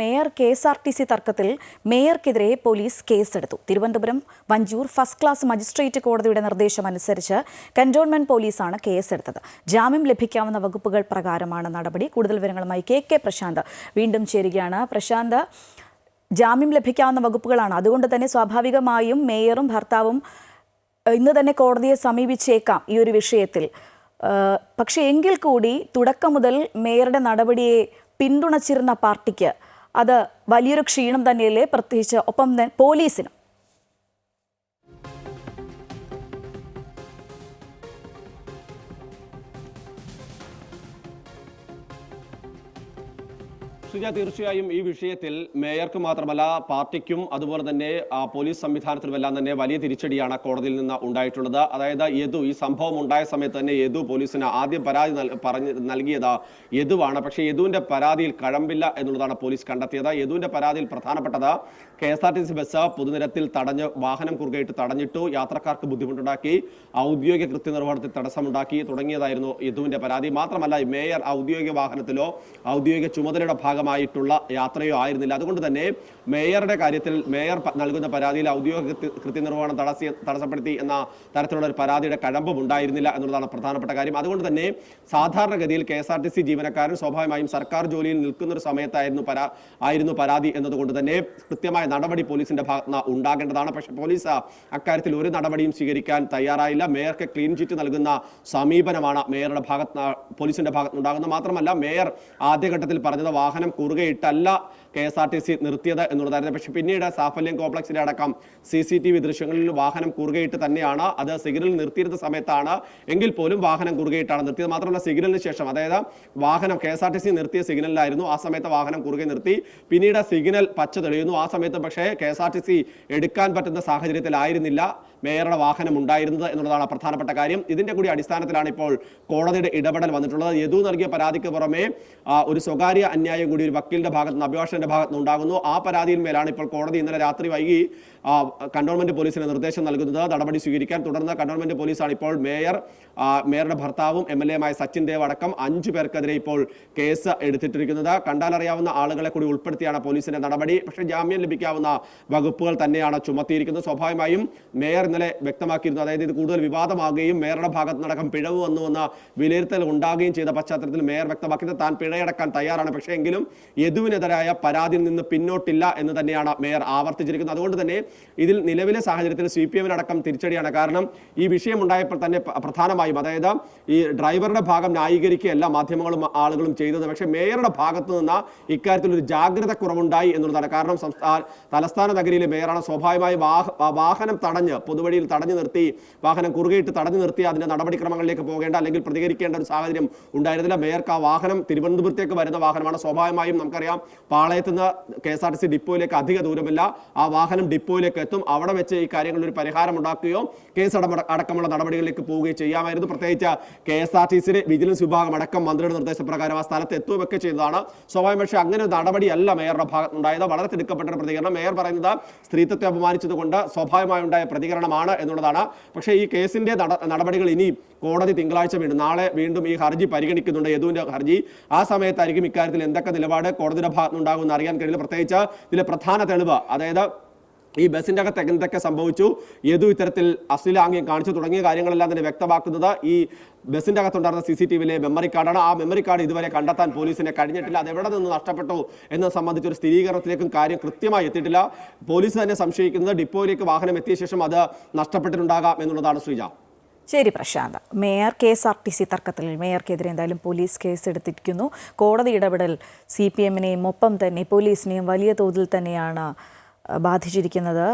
Mayor K S R T C തർക്കത്തിൽ മേയർക്കെതിരെ police കേസെടുത്തു. Thiruvananthapuram Vanchiyoor first class magistrate കോടതിയുടെ നിർദ്ദേശം അനുസരിച്ച് കന്റോൺമെന്റ് പോലീസാണ് കേസെടുത്തത്. ജാമ്യം ലഭിക്കാവുന്ന വകുപ്പുകൾ പ്രകാരമാണ് നടപടി. കൂടുതൽ വിവരങ്ങളുമായി കെ കെ പ്രശാന്ത് വീണ്ടും ചേരുകയാണ്. പ്രശാന്ത് ജാമ്യം ലഭിക്കാവുന്ന വകുപ്പുകളാണ്. അതുകൊണ്ട് തന്നെ സ്വാഭാവികമായും മേയറും ഭർത്താവും ഇന്ന് തന്നെ കോടതിയെ സമീപിച്ചേക്കാം ഈ ഒരു വിഷയത്തിൽ. പക്ഷേ എങ്കിൽ കൂടി തുടക്കം മുതൽ മേയറുടെ നടപടിയെ പിന്തുണച്ചിരുന്ന പാർട്ടിക്ക് അത് വലിയൊരു ക്ഷീണം തന്നെയല്ലേ പ്രത്യേകിച്ച് ഒപ്പം പോലീസിനും. സുജ തീർച്ചയായും ഈ വിഷയത്തിൽ മേയർക്ക് മാത്രമല്ല പാർട്ടിക്കും അതുപോലെ തന്നെ പോലീസ് സംവിധാനത്തിനുമെല്ലാം തന്നെ വലിയ തിരിച്ചടിയാണ് കോടതിയിൽ നിന്ന് ഉണ്ടായിട്ടുള്ളത്. അതായത് യദു ഈ സംഭവം ഉണ്ടായ സമയത്ത് തന്നെ യദു പോലീസിന് ആദ്യം പരാതി പറഞ്ഞ് നൽകിയത് യദുവാണ്. പക്ഷേ യദുവിന്റെ പരാതിയിൽ കഴമ്പില്ല എന്നുള്ളതാണ് പോലീസ് കണ്ടെത്തിയത്. യദുവിന്റെ പരാതിയിൽ പ്രധാനപ്പെട്ടത് K S R T C bus പൊതുനിരത്തിൽ തടഞ്ഞ് വാഹനം കുറുകയിട്ട് തടഞ്ഞിട്ടു യാത്രക്കാർക്ക് ബുദ്ധിമുട്ടുണ്ടാക്കി ഔദ്യോഗിക കൃത്യനിർവഹണത്തിൽ തടസ്സമുണ്ടാക്കി തുടങ്ങിയതായിരുന്നു യദുവിന്റെ പരാതി. മാത്രമല്ല മേയർ ഔദ്യോഗിക വാഹനത്തിലോ ഔദ്യോഗിക ചുമതലയുടെ ഭാഗമായിട്ടുള്ള യാത്രയോ ആയിരുന്നില്ല. അതുകൊണ്ട് തന്നെ മേയറുടെ കാര്യത്തിൽ മേയർ നൽകുന്ന പരാതിയിൽ ഔദ്യോഗിക കൃത്യ- കൃത്യനിർവഹണം തടസ്സ തടസ്സപ്പെടുത്തി എന്ന തരത്തിലുള്ള ഒരു പരാതിയുടെ കഴമ്പും ഉണ്ടായിരുന്നില്ല എന്നുള്ളതാണ് പ്രധാനപ്പെട്ട കാര്യം. അതുകൊണ്ട് തന്നെ സാധാരണഗതിയിൽ K S R T C ജീവനക്കാരൻ സ്വാഭാവികമായും സർക്കാർ ജോലിയിൽ നിൽക്കുന്ന ഒരു സമയത്തായിരുന്നു പരാ ആയിരുന്നു പരാതി എന്നതുകൊണ്ട് തന്നെ കൃത്യമായ നടപടി പോലീസിന്റെ ഭാഗത്ത് ഉണ്ടാകേണ്ടതാണ്. പക്ഷെ പോലീസ് അക്കാര്യത്തിൽ ഒരു നടപടിയും സ്വീകരിക്കാൻ തയ്യാറായില്ല. മേയർക്ക് ക്ലീൻ ചിറ്റ് നൽകുന്ന സമീപനമാണ് മേയറുടെ ഭാഗത്ത് പോലീസിന്റെ ഭാഗത്ത് ഉണ്ടാകുന്നത്. മാത്രമല്ല മേയർ ആദ്യഘട്ടത്തിൽ പറഞ്ഞത് വാഹനം കുറുകയിട്ടല്ല K S R T C നിർത്തിയത് എന്നുള്ളതായിരുന്നു. പക്ഷേ പിന്നീട് സാഫല്യം കോംപ്ലക്സിന്റെ അടക്കം സി സി ടി വി ദൃശ്യങ്ങളിൽ വാഹനം കുറുകയിട്ട് തന്നെയാണ്. അത് സിഗ്നൽ നിർത്തിയിരുന്ന സമയത്താണ് എങ്കിൽ പോലും വാഹനം കുറുകയിട്ടാണ് നിർത്തിയത്. മാത്രമല്ല സിഗ്നലിന് ശേഷം അതായത് വാഹനം K S R T C നിർത്തിയ സിഗ്നലിലായിരുന്നു ആ സമയത്ത് വാഹനം കുറുകെ നിർത്തി. പിന്നീട് സിഗ്നൽ പച്ച തെളിയുന്നു. ആ സമയത്ത് പക്ഷേ K S R T C എടുക്കാൻ പറ്റുന്ന സാഹചര്യത്തിലായിരുന്നില്ല മേയറുടെ വാഹനം ഉണ്ടായിരുന്നത് എന്നുള്ളതാണ് പ്രധാനപ്പെട്ട കാര്യം. ഇതിന്റെ കൂടി അടിസ്ഥാനത്തിലാണ് ഇപ്പോൾ കോടതിയുടെ ഇടപെടൽ വന്നിട്ടുള്ളത്. യദു നൽകിയ പരാതിക്ക് പുറമെ ഒരു സ്വകാര്യ അന്യായം കൂടി ഒരു വക്കീലിന്റെ ഭാഗത്ത് നിന്ന് അഭിഭാഷകന്റെ ഭാഗത്ത് നിന്ന് ഉണ്ടാകുന്നു. ആ പരാതിയിൽ മേലാണ് ഇപ്പോൾ കോടതി ഇന്നലെ രാത്രി വൈകി കണ്ടോൺമെന്റ് പോലീസിന് നിർദ്ദേശം നൽകുന്നത്. നടപടി സ്വീകരിക്കാൻ തുടർന്ന് കണ്ടോൺമെന്റ് പോലീസാണ് ഇപ്പോൾ മേയർ മേയറുടെ ഭർത്താവും എം എൽ എമായ സച്ചിൻ ദേവ് അടക്കം അഞ്ചു പേർക്കെതിരെ ഇപ്പോൾ കേസ് എടുത്തിട്ടിരിക്കുന്നത്. കണ്ടാലറിയാവുന്ന ആളുകളെ കൂടി ഉൾപ്പെടുത്തിയാണ് പോലീസിന്റെ നടപടി. പക്ഷേ ജാമ്യം ലഭിക്കാവുന്ന വകുപ്പുകൾ തന്നെയാണ് ചുമത്തിയിരിക്കുന്നത്. സ്വാഭാവികമായും മേയർ ഇന്നലെ വ്യക്തമാക്കിയിരുന്നു. അതായത് ഇത് കൂടുതൽ വിവാദമാകുകയും മേയറുടെ ഭാഗത്ത് നടക്കം പിഴവ് വന്നു എന്ന വിലയിരുത്തൽ ഉണ്ടാകുകയും ചെയ്ത പശ്ചാത്തലത്തിൽ മേയർ വ്യക്തമാക്കിയത് താൻ പിഴയടക്കാൻ തയ്യാറാണ്. പക്ഷേ എങ്കിലും യദുവിനെതിരായ പരാതിയിൽ നിന്ന് പിന്നോട്ടില്ല എന്ന് തന്നെയാണ് മേയർ ആവർത്തിച്ചിരിക്കുന്നത്. അതുകൊണ്ട് തന്നെ ഇതിൽ നിലവിലെ സാഹചര്യത്തിൽ സി പി എമ്മിനടക്കം തിരിച്ചടിയാണ്. കാരണം ഈ വിഷയം ഉണ്ടായപ്പോൾ തന്നെ പ്രധാനമായും അതായത് ഈ ഡ്രൈവറുടെ ഭാഗം ന്യായീകരിക്കുകയല്ല മാധ്യമങ്ങളും ആളുകളും ചെയ്തത്. പക്ഷേ മേയറുടെ ഭാഗത്തു നിന്ന് ഇക്കാര്യത്തിൽ ഒരു ജാഗ്രത കുറവുണ്ടായി എന്നുള്ളതാണ്. കാരണം സംസ്ഥാന തലസ്ഥാന നഗരിയിലെ മേയറാണ് സ്വാഭാവികമായി വാഹനം തടഞ്ഞ് പൊതുവഴിയിൽ തടഞ്ഞു നിർത്തി വാഹനം കുറുകയിട്ട് തടഞ്ഞു നിർത്തി അതിന്റെ നടപടിക്രമങ്ങളിലേക്ക് പോകേണ്ട അല്ലെങ്കിൽ പ്രതികരിക്കേണ്ട ഒരു സാഹചര്യം ഉണ്ടായിരുന്നില്ല. മേയർക്ക് ആ വാഹനം തിരുവനന്തപുരത്തേക്ക് വരുന്ന വാഹനമാണ്. സ്വാഭാവികമായും നമുക്കറിയാം. പാളയത്ത് നിന്ന് K S R T C ഡിപ്പോയിലേക്ക് അധിക ദൂരമില്ല. ആ വാഹനം ഡിപ്പോയിലേക്ക് എത്തും. അവിടെ വെച്ച് ഈ കാര്യങ്ങളിൽ ഒരു പരിഹാരം ഉണ്ടാക്കുകയോ കേസ് അടക്കമുള്ള നടപടികളിലേക്ക് പോവുകയോ ചെയ്യാമായിരുന്നു. പ്രത്യേകിച്ച് കെ എസ് ആർ ടി സിയുടെ വിജിലൻസ് വിഭാഗം അടക്കം മന്ത്രിയുടെ നിർദ്ദേശപ്രകാരം ആ സ്ഥലത്ത് എത്തുകയൊക്കെ ചെയ്തതാണ്. സ്വാഭാവികം പക്ഷേ അങ്ങനെ ഒരു നടപടിയല്ല മേയറുടെ ഭാഗത്ത് ഉണ്ടായത്. വളരെ തിടുക്കപ്പെട്ട ഒരു പ്രതികരണം. മേയർ പറയുന്നത് സ്ത്രീത്വത്തെ അപമാനിച്ചതുകൊണ്ട് സ്വാഭാവികമായി ഉണ്ടായ പ്രതികരണമാണ് എന്നുള്ളതാണ്. പക്ഷേ ഈ കേസിന്റെ നട- നടപടികൾ ഇനി കോടതി തിങ്കളാഴ്ച വീണ്ടും നാളെ വീണ്ടും ഈ ഹർജി പരിഗണിക്കുന്നുണ്ട്. യദുവിന്റെ ഹർജി. ആ സമയത്തായിരിക്കും ഇക്കാര്യത്തിൽ എന്തൊക്കെ നിലപാട് കോടതിയുടെ ഭാഗത്തുനിന്നുണ്ടാകുമെന്ന് അറിയാൻ കഴിയില്ല. പ്രത്യേകിച്ച് ഇതിലെ പ്രധാന തെളിവ് അതായത് ഈ ബസിന്റെ അകത്ത് എന്തൊക്കെ സംഭവിച്ചു ഏതു ഇത്തരത്തിൽ അശ്ലീലാംഗ്യം കാണിച്ചു തുടങ്ങിയ കാര്യങ്ങളെല്ലാം തന്നെ വ്യക്തമാക്കുന്നത് ഈ ബസിന്റെ അകത്തുണ്ടായിരുന്ന സി സി ടി വിയിലെ മെമ്മറി കാർഡാണ് ആ മെമ്മറി കാർഡ് ഇതുവരെ കണ്ടെത്താൻ പോലീസിനെ കഴിഞ്ഞിട്ടില്ല. അത് എവിടെ നിന്ന് നഷ്ടപ്പെട്ടു എന്നത് സംബന്ധിച്ച് ഒരു സ്ഥിരീകരണത്തിലേക്കും കാര്യം കൃത്യമായി എത്തിയിട്ടില്ല. പോലീസ് തന്നെ സംശയിക്കുന്നത് ഡിപ്പോയിലേക്ക് വാഹനം എത്തിയ ശേഷം അത് നഷ്ടപ്പെട്ടിട്ടുണ്ടാകാം എന്നുള്ളതാണ് ശ്രീജ. ശരി Prashanth. Mayor K S R T C തർക്കത്തിൽ മേയർക്കെതിരെ എന്തായാലും പോലീസ് കേസ് എടുത്തിരിക്കുന്നു കോടതി ഇടപെടൽ സി പി എമ്മിനെയും ഒപ്പം തന്നെ പോലീസിനെയും വലിയ തോതിൽ തന്നെയാണ് ബാധിച്ചിരിക്കുന്നത്.